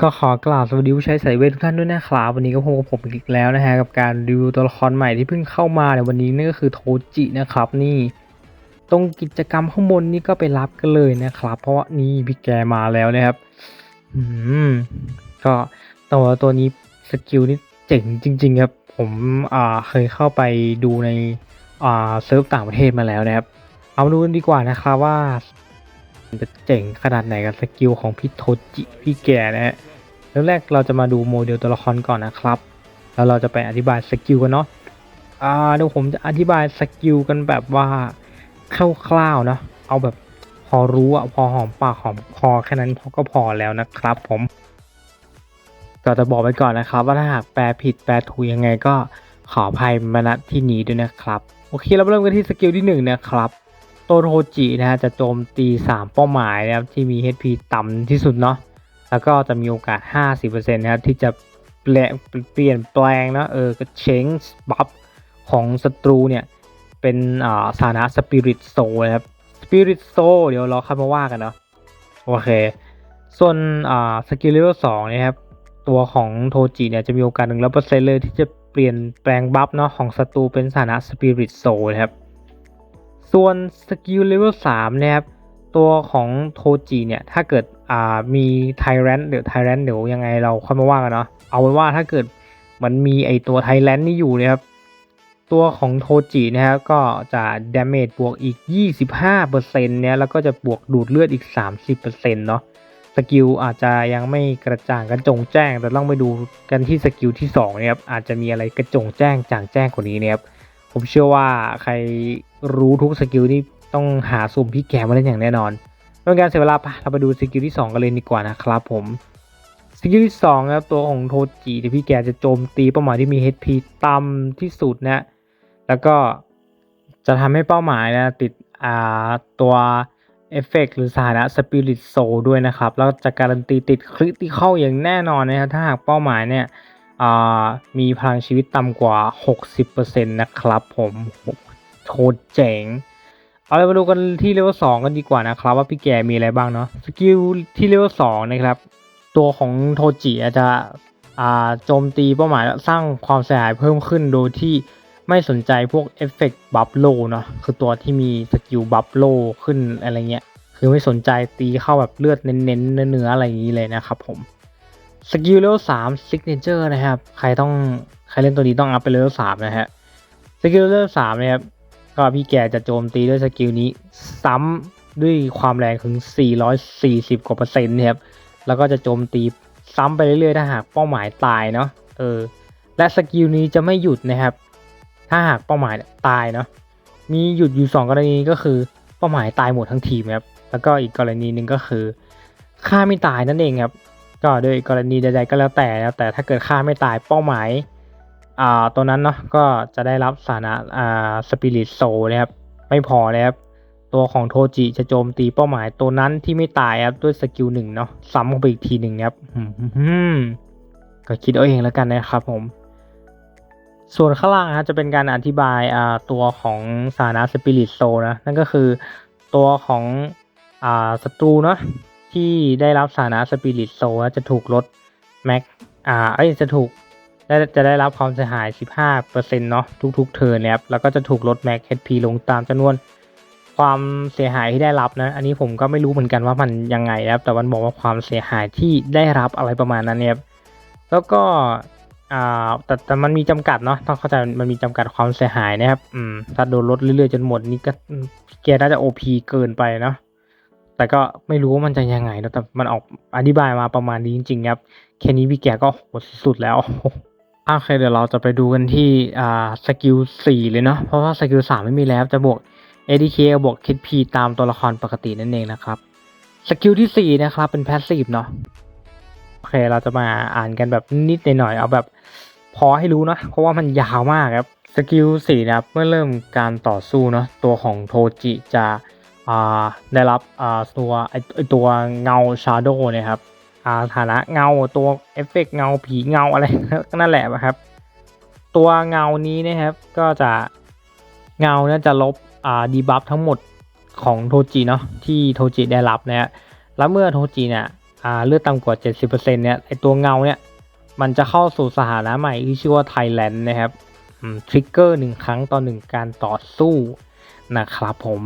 ก็ขอกล่าวสวัสดีผู้ใช้สายเวททุกท่านด้วยนะครับ วันนี้ก็พบกับผมอีกแล้วนะฮะกับการรีวิวตัวละครใหม่ที่เพิ่งเข้ามาในวันนี้นั่นก็คือโทจินะครับนี่ ตรงกิจกรรมข้างบนนี่ก็ไปรับกันเลยนะครับ เพราะว่านี่พี่แกมาแล้วนะครับ อืมก็ตัวตัวนี้สกิลนี่เจ๋งจริง ๆ ครับ ผมอ่าเคยเข้าไปดูในอ่าเซิร์ฟต่างประเทศมาแล้วนะครับ เอามาดูกันดีกว่านะครับว่า จะเจ๋งขนาดไหนกับสกิลของพี่โทจิพี่แกนะฮะเริ่มแรกเราจะมาดูโมเดลตัวละครก่อนนะครับ แล้วเราจะไปอธิบายสกิลกันเนาะอ่าเดี๋ยวผมจะอธิบายสกิลกันแบบว่าคร่าวๆเนาะเอาแบบพอรู้อะพอหอมปากหอมคอแค่นั้นพอก็พอแล้วนะครับ ผมก็จะบอกไปก่อนนะครับ ว่าถ้าหากแปลผิดแปลถูกยังไงก็ขออภัยมาณที่นี้ด้วยนะครับ โอเคเราเริ่มกันที่สกิลที่หนึ่งนะครับ ตโทจินะฮะจะโจมตี 3 เป้าหมายนะครับที่มี HP ต่ำที่สุดเนาะแล้วก็จะมีโอกาส 50%นะครับที่จะเปลี่ยนเปลี่ยนแปลงนะเออก็เชงบัฟของศัตรูเนี่ย เป็นอ่าสถานะสปิริตโซนะครับสปิริตโซเดี๋ยวเราเข้ามาว่ากันเนาะโอเค ส่วนอ่าสกิลเลเวลสองนะครับ ตัวของโทจิเนี่ยจะมีโอกาสหนึ่งร้อยเปอร์เซ็นต์เลยที่จะเปลี่ยนแปลงบัฟเนาะของศัตรูเป็นสถานะสปิริตโซนะครับ ส่วนสกิลเลเวล3นะครับตัวของโทจิเนี่ยถ้าเกิดมีไทแรนเดี๋ยวไทแรนเดี๋ยวยังไงเราค่อยมาว่ากันเนาะเอาเป็นว่าถ้าเกิดมันมีไอตัวไทแรนนี่อยู่นะครับตัวของโทจินะครับก็จะดาเมจบวกอีก 25%เนี่ยแล้วก็จะบวกดูดเลือดอีก 30%เนาะสกิลอาจจะยังไม่กระจ่างกระจงแจ้ง แต่ต้องไปดูกันที่สกิลที่2นะครับอาจจะมีอะไรกระจงแจ้งจ่างแจ้งกว่านี้นะครับผมเชื่อว่าใคร รู้ทุกสกิลนี่ต้องหาซุ่มพี่แกมาเล่นอย่างแน่นอนไม่เป็นการเสียเวลาปะเราไปดูสกิลที่ 2 กันเลยดีกว่านะครับผมสกิลที่2นะครับตัวของโทจิที่พี่แกจะโจมตีเป้าหมายที่มี HP ต่ำที่สุดนะ แล้วก็จะทำให้เป้าหมายนะติดอ่าตัวเอฟเฟกหรือสถานะสปิริตโซด้วยนะครับ แล้วจะการันตีติดคริติเข้าอย่างแน่นอนนะครับถ้าหากเป้าหมายเนี่ยอ่ามีพลังชีวิตต่ำกว่า 60%นะครับผม โหโคตรเจ๋ง เอาเลยมาดูกันที่เลเวล2กันดีกว่านะครับ ว่าพี่แกมีอะไรบ้างเนาะสกิลที่เลเวล2นะครับ ตัวของโทจิอาจจะอ่าโจมตีเป้าหมายแล้วสร้างความเสียหายเพิ่มขึ้นโดยที่ไม่สนใจพวกเอฟเฟกต์บัฟโลเนาะคือตัวที่มีสกิลบัฟโลขึ้นอะไรเงี้ยคือไม่สนใจตีเข้าแบบเลือดเน้นๆเนื้อๆอะไรอย่างนี้เลยนะครับผมสกิลเลเวลสามซิกเนเจอร์นะครับ ใครต้องใครเล่นตัวนี้ต้องอัพไปเลเวลสามนะฮะสกิลเลเวลสามนะครับ ก็พี่แกจะโจมตีด้วยสกิลนี้ ซ้ำด้วยความแรงถึง 440 กว่าเปอร์เซ็นต์นะครับ แล้วก็จะโจมตีซ้ำไปเรื่อยๆ ถ้าหากเป้าหมายตายเนาะ เออ และสกิลนี้จะไม่หยุดนะครับ ถ้าหากเป้าหมายตายเนาะ มีหยุดอยู่ 2 กรณีก็คือเป้าหมายตายหมดทั้งทีมครับ แล้วก็อีกกรณีหนึ่งก็คือฆ่าไม่ตายนั่นเองครับ ก็โดยกรณีใดๆก็แล้วแต่นะแต่ถ้าเกิดฆ่าไม่ตายเป้าหมาย อ่าตัวนั้นเนาะก็จะได้รับสถานะอ่าสปิริตโซนะครับ ไม่พอนะครับ ตัวของโทจิจะโจมตีเป้าหมายตัวนั้นที่ไม่ตายครับด้วยสกิลหนึ่งเนาะซ้ำเข้าไปอีกทีหนึ่งครับก็คิดเอาเองแล้วกันนะครับผม ส่วนข้างล่างนะจะเป็นการอธิบายอ่าตัวของสถานะสปิริตโซนะ นั่นก็คือตัวของอ่าศัตรูเนาะที่ได้รับสถานะสปิริตโซจะถูกลดแม็กอ่าเอ้ยจะถูก จะได้รับความเสียหาย 15%เนาะทุกๆ เทิร์นนะครับ แล้วก็จะถูกลดแม็ก HP ลงตามจำนวนความเสียหายที่ได้รับนะ อันนี้ผมก็ไม่รู้เหมือนกันว่ามันยังไงนะครับ แต่มันบอกว่าความเสียหายที่ได้รับอะไรประมาณนั้นเนี่ยแล้วก็อ่าแต่แต่มันมีจำกัดเนาะต้องเข้าใจมันมีจำกัดความเสียหายนะครับอืมถ้าโดนลดเรื่อยๆจนหมดนี่ก็แกน่าจะโอพีเกินไปเนาะแต่ก็ไม่รู้ว่ามันจะยังไงนะแต่มันออกอธิบายมาประมาณนี้จริงๆครับแค่นี้พี่แกก็โหดสุดแล้ว โอเคเดี๋ยวเราจะไปดูกันที่อ่าสกิลสี่เลยเนาะเพราะว่าสกิลสามไม่มีแล้วจะบวก ADK บวก KP ตามตัวละครปกตินั่นเองนะครับสกิลที่สี่นะครับเป็น passive เนาะโอเคเราจะมาอ่านกันแบบนิดหน่อยเอาแบบพอให้รู้นะเพราะว่ามันยาวมากครับสกิลสี่นะครับเมื่อเริ่มการต่อสู้เนาะตัวของโทจิจะได้รับตัวไอตัวเงาชาโดนี่ยครับ อ่าฐานะเงาตัวเอฟเฟกต์เงาผีเงาอะไรก็นั่นแหละครับ ตัวเงานี้นะครับก็จะเงาเนี่ยจะลบอ่าดีบัฟทั้งหมดของโทจิเนาะที่โทจิได้รับนะฮะแล้วเมื่อโทจิเนี่ยอ่าเลือดต่ำกว่า 70%เนี่ยไอตัวเงาเนี่ยมันจะเข้าสู่สถานะใหม่ที่ชื่อว่าไทยแลนด์นะครับทริกเกอร์หนึ่งครั้งต่อหนึ่งการต่อสู้นะครับผม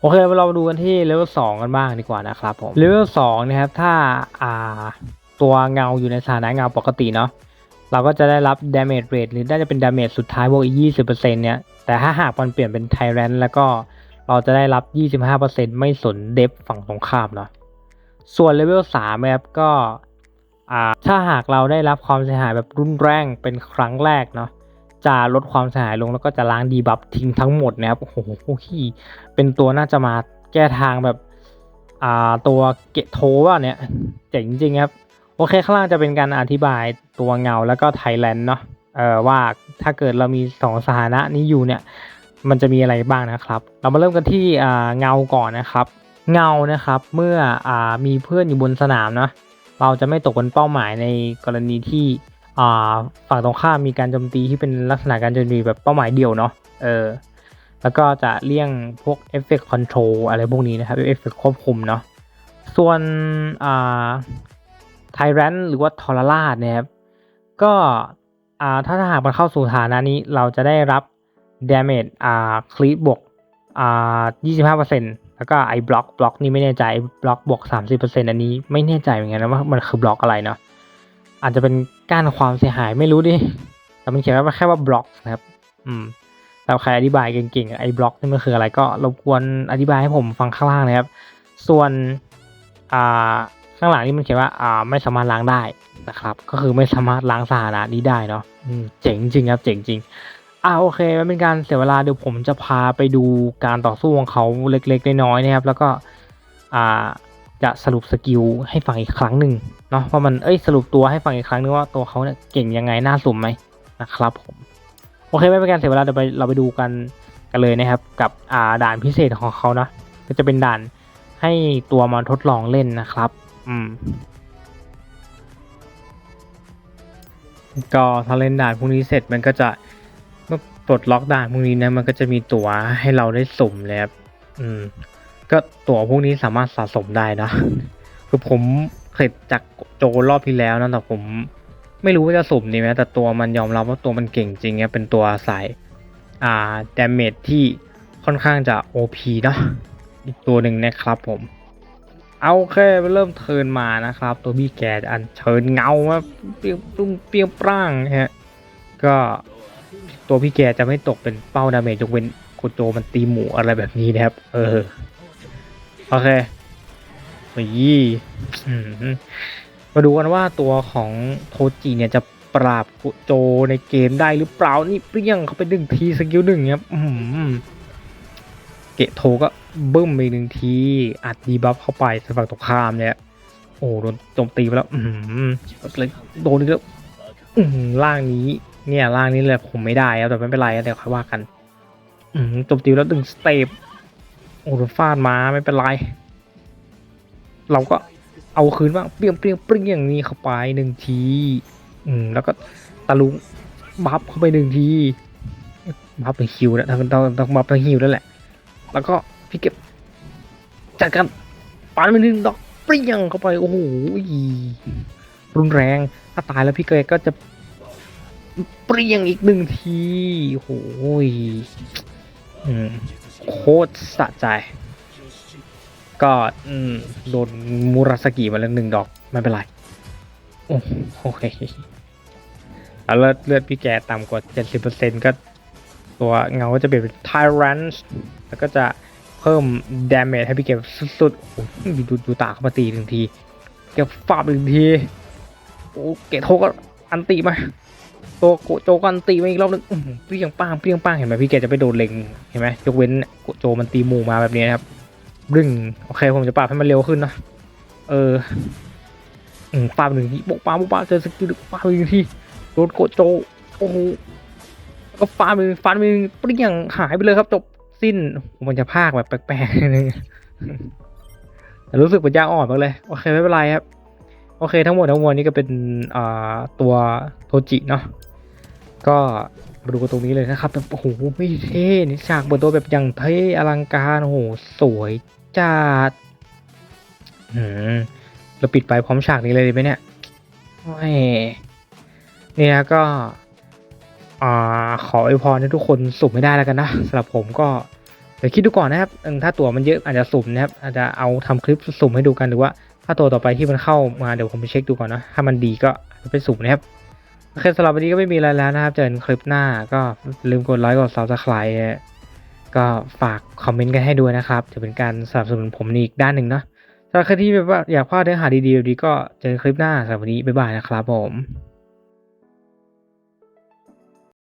โอเคเรามาดูกันที่เลเวลสองกันบ้างดีกว่านะครับผมเลเวลสองนะครับถ้าอ่าตัวเงาอยู่ในสถานะเงาปกติเนาะเราก็จะได้รับ damage rate หรือน่าจะเป็น damage สุดท้ายบวกอีก 20%เนี่ย แต่ถ้าหากมันเปลี่ยนเป็นไทแรนแล้วก็เราจะได้รับ 25%ไม่สนเดฟฝั่งตรงข้ามเนาะส่วนเลเวล3นะครับก็อ่าถ้าหากเราได้รับความเสียหายแบบรุนแรงเป็นครั้งแรกเนาะ จะลดความเสียหายลงแล้วก็จะล้างดีบัฟทิ้งทั้งหมดนะครับโอ้โหเป็นตัวน่าจะมาแก้ทางแบบอ่าตัวเกตโทว่าเนี่ยเจ๋งจริงครับ โอเค ข้างล่างจะเป็นการอธิบายตัวเงาแล้วก็ไทยแลนด์เนาะเอ่อว่าถ้าเกิดเรามีสองสถานะนี้อยู่เนี่ย มันจะมีอะไรบ้างนะครับ เรามาเริ่มกันที่อ่าเงาก่อนนะครับ เงานะครับเมื่ออ่ามีเพื่อนอยู่บนสนามเนาะเราจะไม่ตกเป็นเป้าหมายในกรณีที่ อ่าฝั่งตรงข้ามมีการโจมตีที่เป็นลักษณะการโจมตีแบบเป้าหมายเดียวเนาะเออแล้วก็จะเลี่ยงพวกเอฟเฟกต์คอนโทรลอะไรพวกนี้นะครับเอฟเฟกต์ควบคุมเนาะส่วนอ่าไทแรนหรือว่าทอร์ราดนะครับก็อ่าถ้าหากมันเข้าสู่ฐานะนี้เราจะได้รับ damage อ่าคลีปบวกอ่า25%แล้วก็ไอ้บล็อกบล็อกนี่ไม่แน่ใจบล็อกบวก30%อันนี้ไม่แน่ใจเหมือนกันนะว่ามันคือบล็อกอะไรเนาะ อาจจะเป็นก้านความเสียหายไม่รู้ดิ แต่มันเขียนว่าแค่ว่าบล็อกนะครับ อืมแต่ใครอธิบายเก่งๆไอ้บล็อกนี่มันคืออะไรก็รบกวนอธิบายให้ผมฟังข้างล่างนะครับ ส่วนอ่าข้างหลังนี่มันเขียนว่าอ่าไม่สามารถล้างได้นะครับ ก็คือไม่สามารถล้างสถานะนี้ได้เนาะอืมเจ๋งจริงครับ เจ๋งจริงอ่าโอเคมันเป็นการเสียเวลาเดี๋ยวผมจะพาไปดูการต่อสู้ของเขาเล็กๆน้อยๆนะครับ แล้วก็อ่า จะสรุปสกิลให้ฟังอีกครั้งหนึ่งเนาะว่ามันเอ้ยสรุปตัวให้ฟังอีกครั้งนึงว่าตัวเขาเนี่ยเก่งยังไงน่าสุ่มไหมนะครับผมโอเคไม่เป็นการเสียเวลาเดี๋ยวไปเราไปดูกันกันเลยนะครับ กับอ่าด่านพิเศษของเขานะก็จะเป็นด่านให้ตัวมาทดลองเล่นนะครับ อืม ก็ถ้าเล่นด่านพวกนี้เสร็จมันก็จะเมื่อปลดล็อกด่านพวกนี้นะมันก็จะมีตั๋วให้เราได้สุ่มเลยครับอืม ก็ตั๋วพวกนี้สามารถสะสมได้นะ คือผมเคยจากโจรอบที่แล้วนะแต่ผมไม่รู้ว่าจะสุ่มดีไหมแต่ตัวมันยอมรับว่าตัวมันเก่งจริงเนี่ยเป็นตัวสายอ่าดาเมจที่ค่อนข้างจะ OP เนาะอีกตัวหนึ่งนะครับผม เอาโอเคไปเริ่มเทิร์นมานะครับ ตัวพี่แกจะอันเชิญเงามาเปรี้ยวปรุ้งเปรี้ยวปร่างฮะก็ตัวพี่แกจะไม่ตกเป็นเป้าดาเมจยกเว้นโคโจมันตีหมูอะไรแบบนี้นะครับ เออ โอเคนี่อืมมาดูกันว่าตัวของโทจิเนี่ยจะปราบโคโจในเกมได้หรือเปล่า นี่เปรี้ยงเขาไปหนึ่งทีสกิลหนึ่งครับเกะโทก็บึ้มไปหนึ่งที อัดดีบัฟเข้าไปสฝั่งตรงข้ามเนี่ย โอ้โดนโจมตีไปแล้ว อืมโดนอีกแล้วล่างนี้ เนี่ยล่างนี้เลยผมไม่ได้ครับแต่ไม่เป็นไรเดี๋ยวค่อยว่ากัน อืมโจมตีแล้วดึงสเตป โอ้โดนฟาดมาไม่เป็นไร เราก็เอาคืนบ้างเปรี้ยงเปรี้ยงเปรี้ยงอย่างนี้เข้าไปหนึ่งที อืม แล้วก็ตะลุงบัฟเข้าไปหนึ่งทีบัฟเป็นฮิวนะต้องต้องต้องบัฟเป็นฮิวแล้วแหละ แล้วก็พี่เก็บจัดการปานไปหนึ่งดอกเปรี้ยงเข้าไปโอ้โหรุนแรงถ้าตายแล้วพี่เกก็จะเปรี้ยงอีกหนึ่งทีโอ้โหอืม โคตรสะใจ ก็อืมโดนมูราสกิมาแล้วหนึ่งดอก ไม่เป็นไร โอ้โอเคแล้วเลือดเลือดพี่แกต่ำกว่า 70%ก็ตัวเงาก็จะเปลี่ยนเป็น Tyrant แล้วก็จะเพิ่ม damage ให้พี่เก็บสุดๆโอ้โหดูดูตาเข้ามาตีหนึ่งทีเก็บฟาบหนึ่งที โอ้เกตโทก็อันตีมา โกโจก็อันตีมาอีกรอบหนึงอื้อหือเปรี้ยงป้างเปรี้ยงป้างเห็นไหมพี่แกจะไปโดนเล็งเห็นไหมยกเว้นโกโจมันตีหมู่มาแบบนี้นะครับรึงโอเคผมจะปรับให้มันเร็วขึ้นนะเอออืมปาบหนึ่งทีโปะปาโปะปาเจอสกิลปาบหนึ่งทีโดนโกโจโอ้โหก็ฟาดมือฟันมือเปรี้ยงหายไปเลยครับจบสิ้นมันจะพากแบบแปลกๆนึงแต่รู้สึกปัญญาอ่อนมากเลย โอเคไม่เป็นไรครับ โอเคทั้งหมดทั้งมวลนี้ก็เป็นอ่าตัวโทจิเนาะ ก็มาดูตรงนี้เลยนะครับแบบโอ้โหไม่เท่นี่ฉากเปิดตัวแบบอย่างเท่อลังการโอ้โหสวยจัดอืมเราปิดไปพร้อมฉากนี้เลยดีไหมเนี่ยโอ้ยเนี่ยก็อ่าขออวยพรให้ทุกคนสุ่มไม่ได้แล้วกันนะสำหรับผมก็เดี๋ยวคิดดูก่อนนะครับถ้าตั๋วมันเยอะอาจจะสุ่มนะครับอาจจะเอาทำคลิปสุ่มให้ดูกันหรือว่า ถ้าตัวต่อไปที่มันเข้ามาเดี๋ยวผมไปเช็คดูก่อนนะถ้ามันดีก็ไปสุ่มนะครับ โอเคสำหรับวันนี้ก็ไม่มีอะไรแล้วนะครับ เจอกันคลิปหน้าก็ลืมกดไลค์กดซับสไครต์ก็ฝากคอมเมนต์กันให้ด้วยนะครับจะเป็นการสนับสนุนผมในอีกด้านหนึ่งเนาะสำหรับใครที่แบบว่าอยากพลาดเนื้อหาดีๆดีก็เจอกันคลิปหน้าสำหรับวันนี้บ๊ายบายนะครับผม